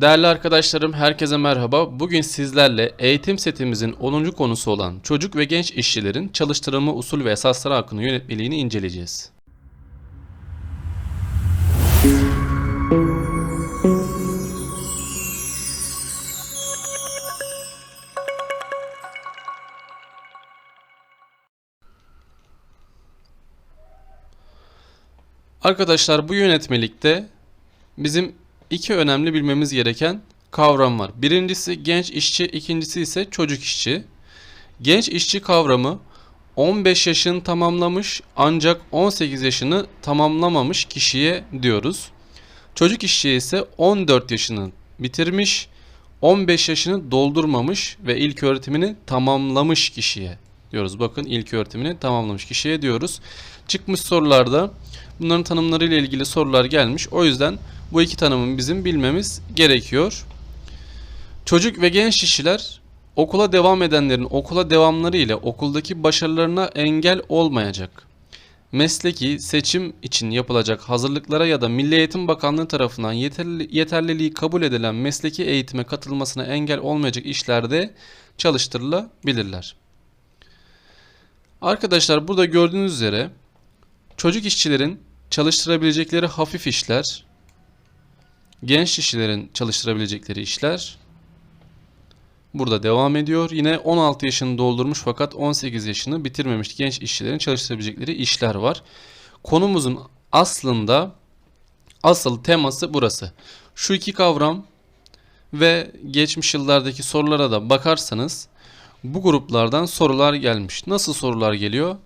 Değerli arkadaşlarım herkese merhaba. Bugün sizlerle eğitim setimizin 10. konusu olan çocuk ve genç işçilerin çalıştırılma usul ve esasları hakkında yönetmeliğini inceleyeceğiz. Arkadaşlar bu yönetmelikte bizim iki önemli bilmemiz gereken kavram var. Birincisi genç işçi, ikincisi ise çocuk işçi. Genç işçi kavramı 15 yaşını tamamlamış ancak 18 yaşını tamamlamamış kişiye diyoruz. Çocuk işçi ise 14 yaşını bitirmiş, 15 yaşını doldurmamış ve ilk öğretimini tamamlamış kişiye diyoruz. Bakın ilk öğretimini tamamlamış kişiye diyoruz. Çıkmış sorularda bunların tanımlarıyla ilgili sorular gelmiş. O yüzden bu iki tanımı bizim bilmemiz gerekiyor. Çocuk ve genç kişiler okula devam edenlerin okula devamları ile okuldaki başarılarına engel olmayacak. Mesleki seçim için yapılacak hazırlıklara ya da Milli Eğitim Bakanlığı tarafından yeterli, yeterliliği kabul edilen mesleki eğitime katılmasına engel olmayacak işlerde çalıştırılabilirler. Arkadaşlar burada gördüğünüz üzere çocuk işçilerin çalıştırabilecekleri hafif işler, genç kişilerin çalıştırabilecekleri işler burada devam ediyor. Yine 16 yaşını doldurmuş fakat 18 yaşını bitirmemiş genç işçilerin çalıştırabilecekleri işler var. Konumuzun aslında asıl teması burası. Şu iki kavram ve geçmiş yıllardaki sorulara da bakarsanız bu gruplardan sorular gelmiş. Nasıl sorular geliyor?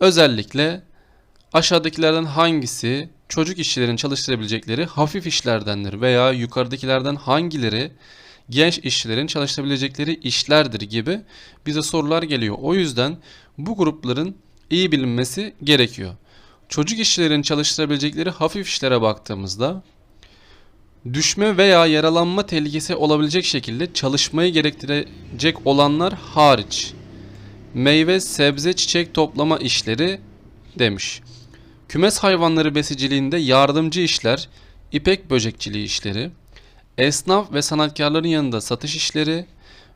Özellikle aşağıdakilerden hangisi çocuk işçilerin çalıştırabilecekleri hafif işlerdendir veya yukarıdakilerden hangileri genç işçilerin çalıştırabilecekleri işlerdir gibi bize sorular geliyor. O yüzden bu grupların iyi bilinmesi gerekiyor. Çocuk işçilerin çalıştırabilecekleri hafif işlere baktığımızda düşme veya yaralanma tehlikesi olabilecek şekilde çalışmayı gerektirecek olanlar hariç meyve, sebze, çiçek toplama işleri demiş. Kümes hayvanları besiciliğinde yardımcı işler, ipek böcekçiliği işleri, esnaf ve sanatkarların yanında satış işleri,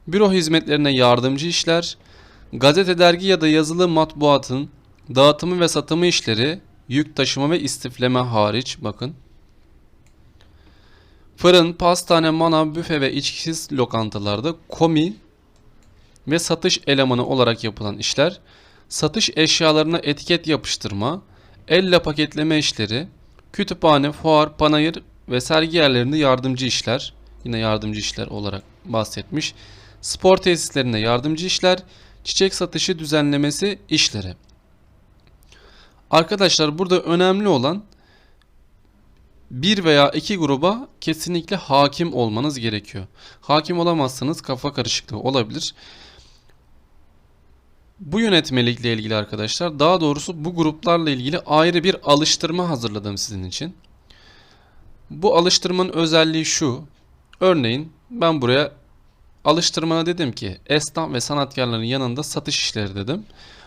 büro hizmetlerine yardımcı işler, gazete, dergi ya da yazılı matbuatın dağıtımı ve satımı işleri, yük taşıma ve istifleme hariç bakın. Fırın, pastane, manav, büfe ve içkisiz lokantalarda komi ve satış elemanı olarak yapılan işler, satış eşyalarına etiket yapıştırma, elle paketleme işleri, kütüphane, fuar, panayır ve sergi yerlerinde yardımcı işler, yine yardımcı işler olarak bahsetmiş. Spor tesislerinde yardımcı işler, çiçek satışı düzenlemesi işleri. Arkadaşlar burada önemli olan bir veya iki gruba kesinlikle hakim olmanız gerekiyor. Hakim olamazsanız kafa karışıklığı olabilir. Bu yönetmelikle ilgili arkadaşlar daha doğrusu bu gruplarla ilgili ayrı bir alıştırma hazırladım sizin için. Bu alıştırmanın özelliği şu. Örneğin ben buraya alıştırmana dedim ki esnaf ve sanatkarların yanında satış işleri dedim.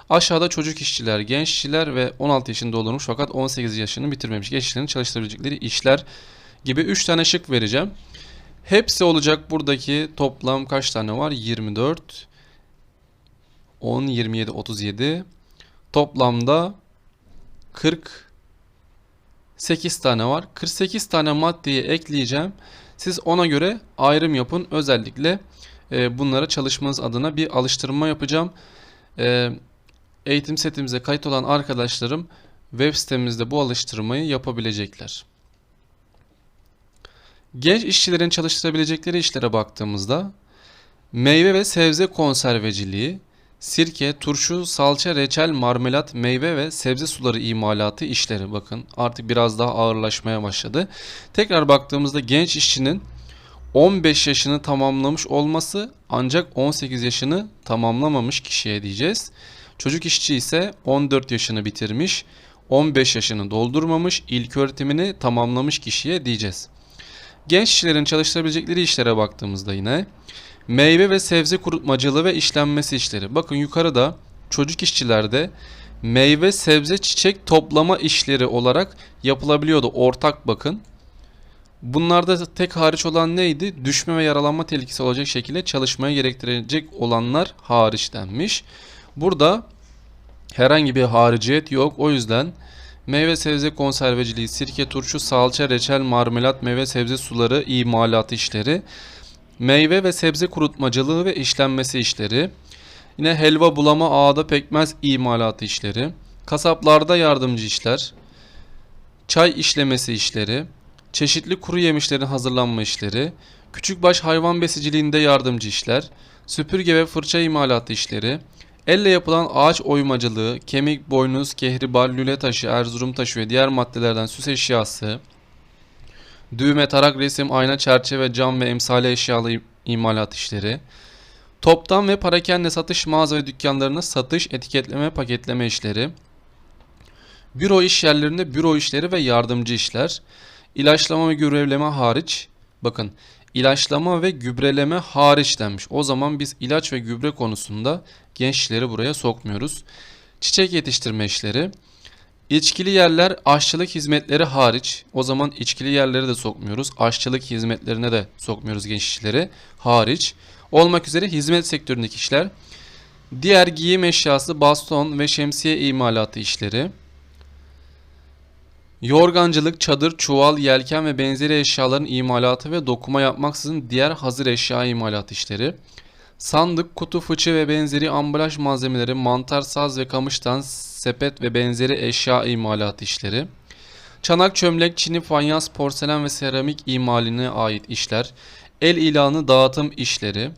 Aşağıda çocuk işçiler, genç işçiler ve 16 yaşında olurmuş fakat 18 yaşını bitirmemiş genç işçilerin çalıştırabilecekleri işler gibi 3 tane şık vereceğim. Hepsi olacak buradaki toplam kaç tane var? 24, 10, 27, 37. Toplamda 48 tane var. 48 tane maddeyi ekleyeceğim. Siz ona göre ayrım yapın. Özellikle e, bunlara çalışmanız adına bir alıştırma yapacağım. Eğitim setimize kayıt olan arkadaşlarım web sitemizde bu alıştırmayı yapabilecekler. Genç işçilerin çalıştırabilecekleri işlere baktığımızda meyve ve sebze konserveciliği, sirke, turşu, salça, reçel, marmelat, meyve ve sebze suları imalatı işleri bakın artık biraz daha ağırlaşmaya başladı. Tekrar baktığımızda genç işçinin 15 yaşını tamamlamış olması ancak 18 yaşını tamamlamamış kişiye diyeceğiz. Çocuk işçi ise 14 yaşını bitirmiş, 15 yaşını doldurmamış, ilk öğretimini tamamlamış kişiye diyeceğiz. Genç kişilerin çalıştırabilecekleri işlere baktığımızda yine meyve ve sebze kurutmacılığı ve işlenmesi işleri. Bakın yukarıda çocuk işçilerde meyve, sebze, çiçek toplama işleri olarak yapılabiliyordu. Ortak bakın. Bunlarda tek hariç olan neydi? Düşme ve yaralanma tehlikesi olacak şekilde çalışmaya gerektirecek olanlar hariç denmiş. Burada herhangi bir hariciyet yok. O yüzden meyve sebze konserveciliği, sirke, turşu, salça, reçel, marmelat, meyve sebze suları, imalat işleri, meyve ve sebze kurutmacılığı ve işlenmesi işleri, yine helva bulama, ağda pekmez imalatı işleri, kasaplarda yardımcı işler, çay işlemesi işleri, çeşitli kuru yemişlerin hazırlanma işleri, küçükbaş hayvan besiciliğinde yardımcı işler, süpürge ve fırça imalatı işleri, elle yapılan ağaç oymacılığı, kemik, boynuz, kehribar, lüle taşı, erzurum taşı ve diğer maddelerden süs eşyası, düğme, tarak, resim, ayna, çerçeve, cam ve emsali eşyalı im- imalat işleri, toptan ve parakende satış mağaza ve dükkanlarına satış, etiketleme, paketleme işleri, büro iş yerlerinde büro işleri ve yardımcı işler, ilaçlama ve gübreleme hariç, bakın ilaçlama ve gübreleme hariç denmiş. O zaman biz ilaç ve gübre konusunda gençleri buraya sokmuyoruz. Çiçek yetiştirme işleri, İçkili yerler aşçılık hizmetleri hariç. O zaman içkili yerleri de sokmuyoruz. Aşçılık hizmetlerine de sokmuyoruz genç işçileri hariç. Olmak üzere hizmet sektöründeki işler. Diğer giyim eşyası, baston ve şemsiye imalatı işleri. Yorgancılık, çadır, çuval, yelken ve benzeri eşyaların imalatı ve dokuma yapmaksızın diğer hazır eşya imalat işleri. Sandık, kutu, fıçı ve benzeri ambalaj malzemeleri, mantar, saz ve kamıştan sepet ve benzeri eşya imalat işleri. Çanak, çömlek, çini, fanyas, porselen ve seramik imaline ait işler. El ilanı dağıtım işleri.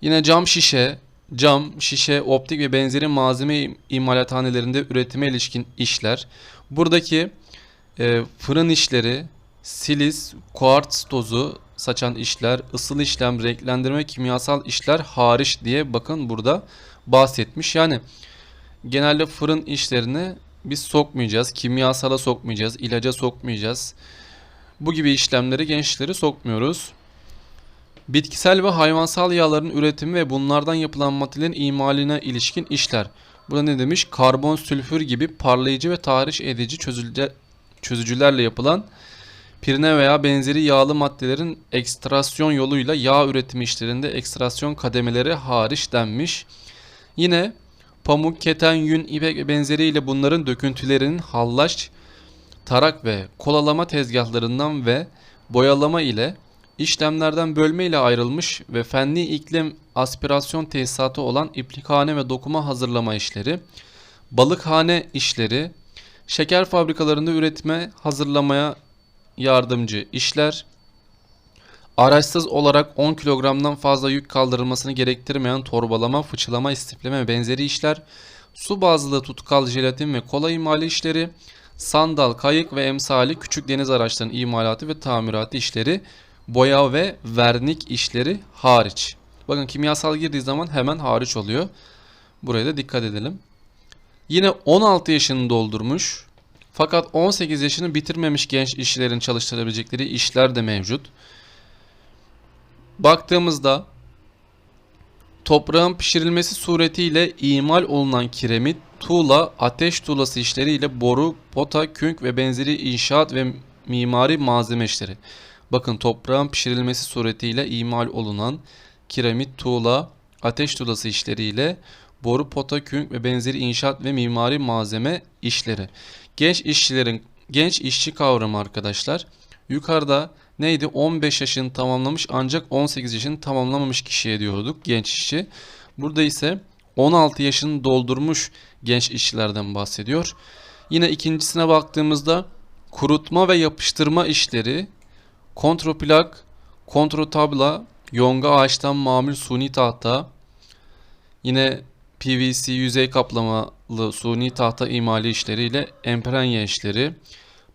Yine cam şişe, cam, şişe, optik ve benzeri malzeme imalathanelerinde üretime ilişkin işler. Buradaki e, fırın işleri, silis, kuartz tozu saçan işler, ısıl işlem, renklendirme, kimyasal işler hariç diye bakın burada bahsetmiş. Yani genelde fırın işlerini biz sokmayacağız, kimyasala sokmayacağız, ilaca sokmayacağız. Bu gibi işlemleri gençleri sokmuyoruz. Bitkisel ve hayvansal yağların üretimi ve bunlardan yapılan maddelerin imaline ilişkin işler. Burada ne demiş? Karbon, sülfür gibi parlayıcı ve tahriş edici çözücüler- çözücülerle yapılan pirine veya benzeri yağlı maddelerin ekstrasyon yoluyla yağ üretimi işlerinde ekstrasyon kademeleri hariç denmiş. Yine pamuk, keten, yün, ipek ve benzeriyle bunların döküntülerinin hallaç, tarak ve kolalama tezgahlarından ve boyalama ile işlemlerden bölme ile ayrılmış ve fenli iklim aspirasyon tesisatı olan iplikhane ve dokuma hazırlama işleri, balıkhane işleri, şeker fabrikalarında üretime hazırlamaya yardımcı işler, araçsız olarak 10 kilogramdan fazla yük kaldırılmasını gerektirmeyen torbalama, fıçılama, istifleme ve benzeri işler, su bazlı tutkal jelatin ve kola imali işleri, sandal, kayık ve emsali küçük deniz araçlarının imalatı ve tamiratı işleri, boya ve vernik işleri hariç. Bakın kimyasal girdiği zaman hemen hariç oluyor. Buraya da dikkat edelim. Yine 16 yaşını doldurmuş fakat 18 yaşını bitirmemiş genç işçilerin çalıştırabilecekleri işler de mevcut. Baktığımızda toprağın pişirilmesi suretiyle imal olunan kiremit, tuğla, ateş tuğlası işleriyle boru, pota, künk ve benzeri inşaat ve mimari malzeme işleri. Bakın toprağın pişirilmesi suretiyle imal olunan kiremit, tuğla, ateş tuğlası işleriyle boru, pota, künk ve benzeri inşaat ve mimari malzeme işleri. Genç işçilerin genç işçi kavramı arkadaşlar. Yukarıda neydi? 15 yaşını tamamlamış ancak 18 yaşını tamamlamamış kişiye diyorduk genç işçi. Burada ise 16 yaşını doldurmuş genç işçilerden bahsediyor. Yine ikincisine baktığımızda kurutma ve yapıştırma işleri, kontroplak, kontrotabla, yonga ağaçtan mamul suni tahta, yine PVC yüzey kaplamalı suni tahta imali işleriyle emprenya işleri,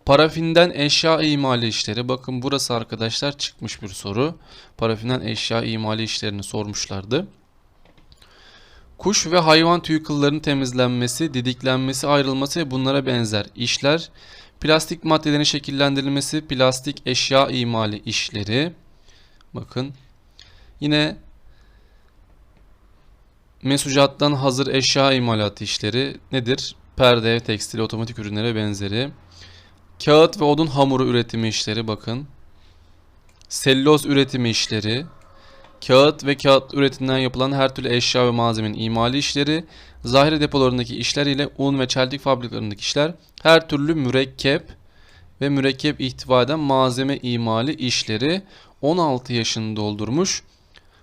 parafinden eşya imali işleri. Bakın burası arkadaşlar çıkmış bir soru. Parafinden eşya imali işlerini sormuşlardı. Kuş ve hayvan tüy kıllarının temizlenmesi, didiklenmesi, ayrılması ve bunlara benzer işler. Plastik maddelerin şekillendirilmesi, plastik eşya imali işleri. Bakın. Yine Mesucattan hazır eşya imalatı işleri nedir? Perde, tekstil, otomatik ürünlere benzeri. Kağıt ve odun hamuru üretimi işleri bakın. Selüloz üretimi işleri. Kağıt ve kağıt üretiminden yapılan her türlü eşya ve malzemenin imali işleri. Zahire depolarındaki işler ile un ve çeltik fabrikalarındaki işler. Her türlü mürekkep ve mürekkep ihtiva eden malzeme imali işleri 16 yaşını doldurmuş.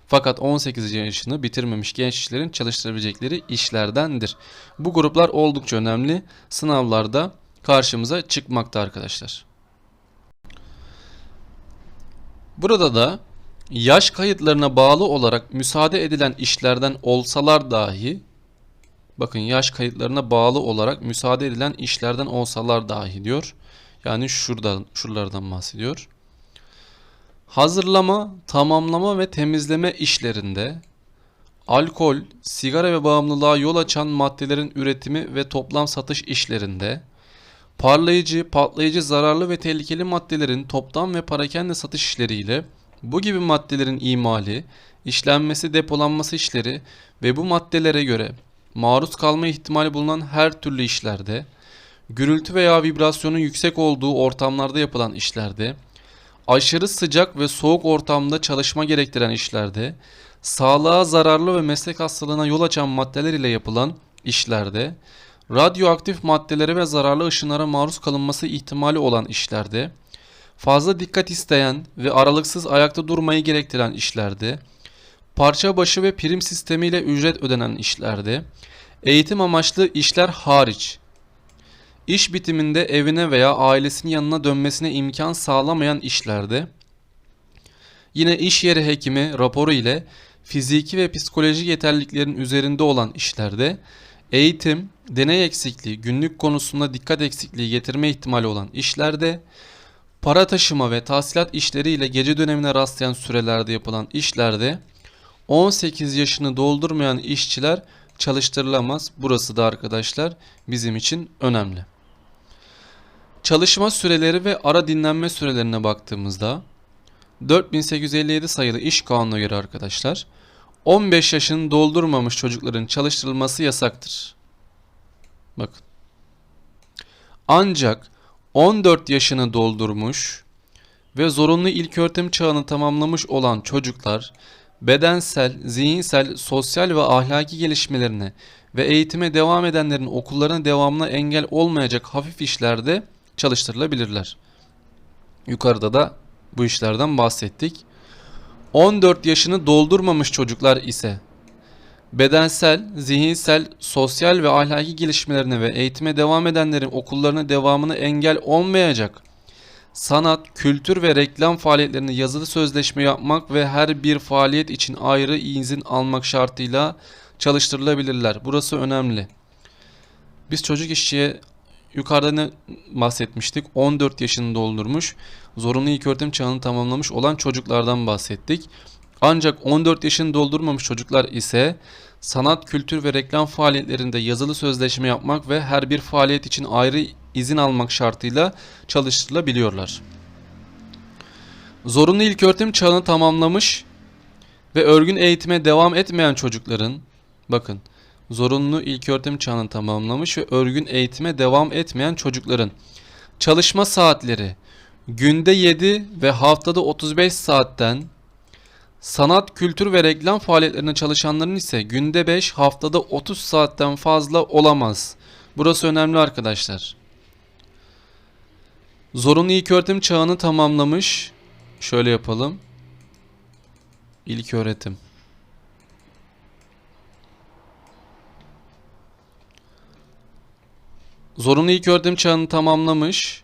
Fakat 18 yaşını bitirmemiş gençlerin çalıştırabilecekleri işlerdendir. Bu gruplar oldukça önemli. Sınavlarda karşımıza çıkmakta arkadaşlar. Burada da yaş kayıtlarına bağlı olarak müsaade edilen işlerden olsalar dahi bakın yaş kayıtlarına bağlı olarak müsaade edilen işlerden olsalar dahi diyor. Yani şuradan şuralardan bahsediyor. Hazırlama, tamamlama ve temizleme işlerinde alkol, sigara ve bağımlılığa yol açan maddelerin üretimi ve toplam satış işlerinde parlayıcı, patlayıcı, zararlı ve tehlikeli maddelerin toptan ve parakende satış işleriyle bu gibi maddelerin imali, işlenmesi, depolanması işleri ve bu maddelere göre maruz kalma ihtimali bulunan her türlü işlerde, gürültü veya vibrasyonun yüksek olduğu ortamlarda yapılan işlerde, aşırı sıcak ve soğuk ortamda çalışma gerektiren işlerde, sağlığa zararlı ve meslek hastalığına yol açan maddeler ile yapılan işlerde, radyoaktif maddelere ve zararlı ışınlara maruz kalınması ihtimali olan işlerde, fazla dikkat isteyen ve aralıksız ayakta durmayı gerektiren işlerde, parça başı ve prim sistemiyle ücret ödenen işlerde, eğitim amaçlı işler hariç, iş bitiminde evine veya ailesinin yanına dönmesine imkan sağlamayan işlerde, yine iş yeri hekimi raporu ile fiziki ve psikolojik yeterliliklerin üzerinde olan işlerde, eğitim, deney eksikliği, günlük konusunda dikkat eksikliği getirme ihtimali olan işlerde, para taşıma ve tahsilat işleriyle gece dönemine rastlayan sürelerde yapılan işlerde 18 yaşını doldurmayan işçiler çalıştırılamaz. Burası da arkadaşlar bizim için önemli. Çalışma süreleri ve ara dinlenme sürelerine baktığımızda 4857 sayılı iş kanununa göre arkadaşlar 15 yaşını doldurmamış çocukların çalıştırılması yasaktır. Bakın. Ancak 14 yaşını doldurmuş ve zorunlu ilköğretim çağını tamamlamış olan çocuklar bedensel, zihinsel, sosyal ve ahlaki gelişmelerine ve eğitime devam edenlerin okullarına devamına engel olmayacak hafif işlerde çalıştırılabilirler. Yukarıda da bu işlerden bahsettik. 14 yaşını doldurmamış çocuklar ise bedensel, zihinsel, sosyal ve ahlaki gelişmelerine ve eğitime devam edenlerin okullarına devamını engel olmayacak sanat, kültür ve reklam faaliyetlerinde yazılı sözleşme yapmak ve her bir faaliyet için ayrı izin almak şartıyla çalıştırılabilirler. Burası önemli. Biz çocuk işçiye yukarıda ne bahsetmiştik? 14 yaşını doldurmuş, zorunlu ilköğretim çağını tamamlamış olan çocuklardan bahsettik. Ancak 14 yaşını doldurmamış çocuklar ise sanat, kültür ve reklam faaliyetlerinde yazılı sözleşme yapmak ve her bir faaliyet için ayrı izin almak şartıyla çalıştırılabiliyorlar. Zorunlu ilköğretim çağını tamamlamış ve örgün eğitime devam etmeyen çocukların bakın zorunlu ilköğretim çağını tamamlamış ve örgün eğitime devam etmeyen çocukların çalışma saatleri günde 7 ve haftada 35 saatten sanat, kültür ve reklam faaliyetlerine çalışanların ise günde 5 haftada 30 saatten fazla olamaz. Burası önemli arkadaşlar. Zorunlu ilköğretim çağını tamamlamış. Şöyle yapalım. İlk öğretim. Zorunlu ilköğretim çağını tamamlamış.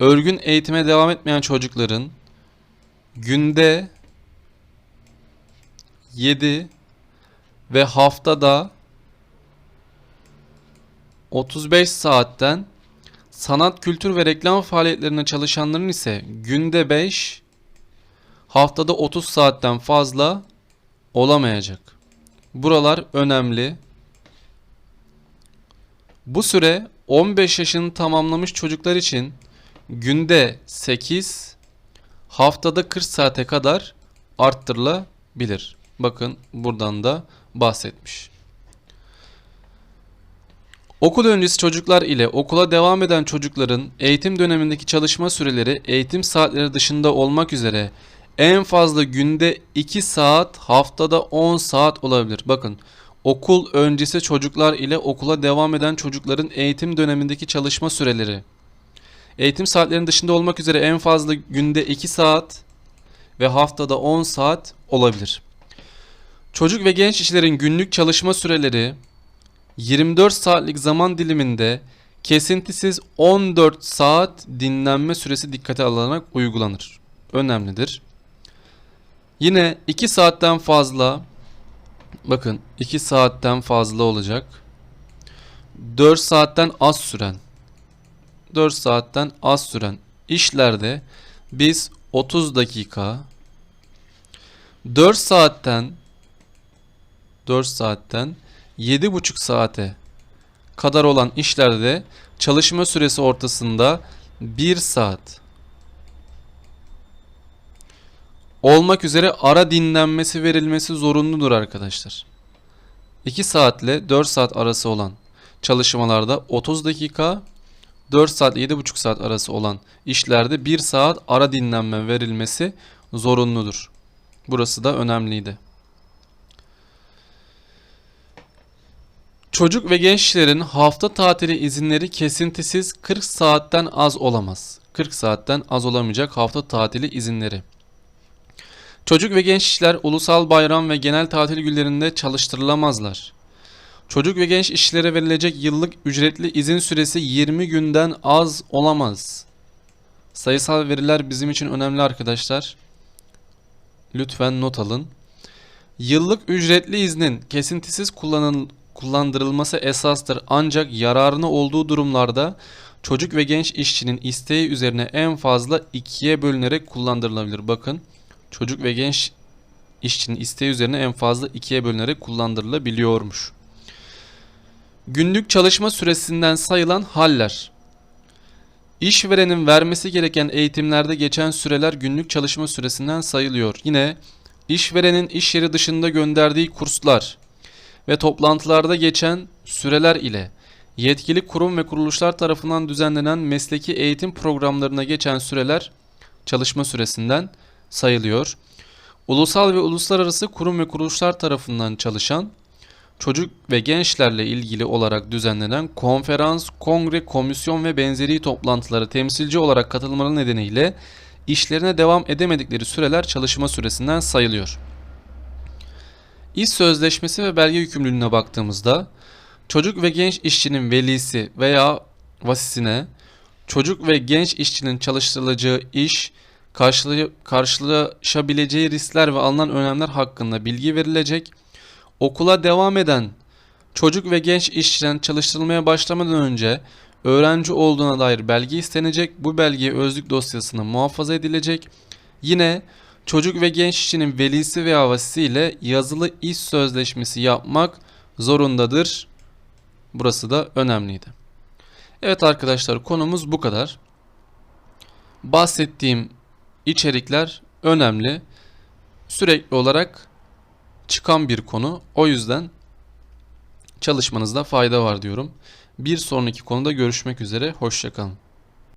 Örgün eğitime devam etmeyen çocukların günde 7 ve haftada 35 saatten sanat, kültür ve reklam faaliyetlerine çalışanların ise günde 5, haftada 30 saatten fazla olamayacak. Buralar önemli. Bu süre 15 yaşını tamamlamış çocuklar için günde 8, haftada 40 saate kadar arttırılabilir. Bakın buradan da bahsetmiş. Okul öncesi çocuklar ile okula devam eden çocukların eğitim dönemindeki çalışma süreleri eğitim saatleri dışında olmak üzere en fazla günde 2 saat, haftada 10 saat olabilir. Bakın, okul öncesi çocuklar ile okula devam eden çocukların eğitim dönemindeki çalışma süreleri eğitim saatlerinin dışında olmak üzere en fazla günde 2 saat ve haftada 10 saat olabilir. Çocuk ve genç işlerin günlük çalışma süreleri 24 saatlik zaman diliminde kesintisiz 14 saat dinlenme süresi dikkate alınarak uygulanır. Önemlidir. Yine 2 saatten fazla bakın 2 saatten fazla olacak. 4 saatten az süren 4 saatten az süren işlerde biz 30 dakika 4 saatten 4 saatten 7,5 saate kadar olan işlerde çalışma süresi ortasında 1 saat olmak üzere ara dinlenmesi verilmesi zorunludur arkadaşlar. 2 saatle 4 saat arası olan çalışmalarda 30 dakika 4 saat 7,5 saat arası olan işlerde 1 saat ara dinlenme verilmesi zorunludur. Burası da önemliydi. Çocuk ve gençlerin hafta tatili izinleri kesintisiz 40 saatten az olamaz. 40 saatten az olamayacak hafta tatili izinleri. Çocuk ve genç işçiler ulusal bayram ve genel tatil günlerinde çalıştırılamazlar. Çocuk ve genç işçilere verilecek yıllık ücretli izin süresi 20 günden az olamaz. Sayısal veriler bizim için önemli arkadaşlar. Lütfen not alın. Yıllık ücretli iznin kesintisiz kullanıl kullandırılması esastır ancak yararına olduğu durumlarda çocuk ve genç işçinin isteği üzerine en fazla ikiye bölünerek kullandırılabilir. Bakın çocuk ve genç işçinin isteği üzerine en fazla ikiye bölünerek kullandırılabiliyormuş. Günlük çalışma süresinden sayılan haller. İşverenin vermesi gereken eğitimlerde geçen süreler günlük çalışma süresinden sayılıyor. Yine işverenin iş yeri dışında gönderdiği kurslar ve toplantılarda geçen süreler ile yetkili kurum ve kuruluşlar tarafından düzenlenen mesleki eğitim programlarına geçen süreler çalışma süresinden sayılıyor. Ulusal ve uluslararası kurum ve kuruluşlar tarafından çalışan çocuk ve gençlerle ilgili olarak düzenlenen konferans, kongre, komisyon ve benzeri toplantılara temsilci olarak katılmaları nedeniyle işlerine devam edemedikleri süreler çalışma süresinden sayılıyor. İş sözleşmesi ve belge yükümlülüğüne baktığımızda çocuk ve genç işçinin velisi veya vasisine çocuk ve genç işçinin çalıştırılacağı iş, karşıla- karşılaşabileceği riskler ve alınan önlemler hakkında bilgi verilecek. Okula devam eden çocuk ve genç işçiden çalıştırılmaya başlamadan önce öğrenci olduğuna dair belge istenecek. Bu belge özlük dosyasına muhafaza edilecek. Yine çocuk ve genç işçinin velisi veya vasisi ile yazılı iş sözleşmesi yapmak zorundadır. Burası da önemliydi. Evet arkadaşlar konumuz bu kadar. Bahsettiğim içerikler önemli. Sürekli olarak çıkan bir konu. O yüzden çalışmanızda fayda var diyorum. Bir sonraki konuda görüşmek üzere. Hoşçakalın.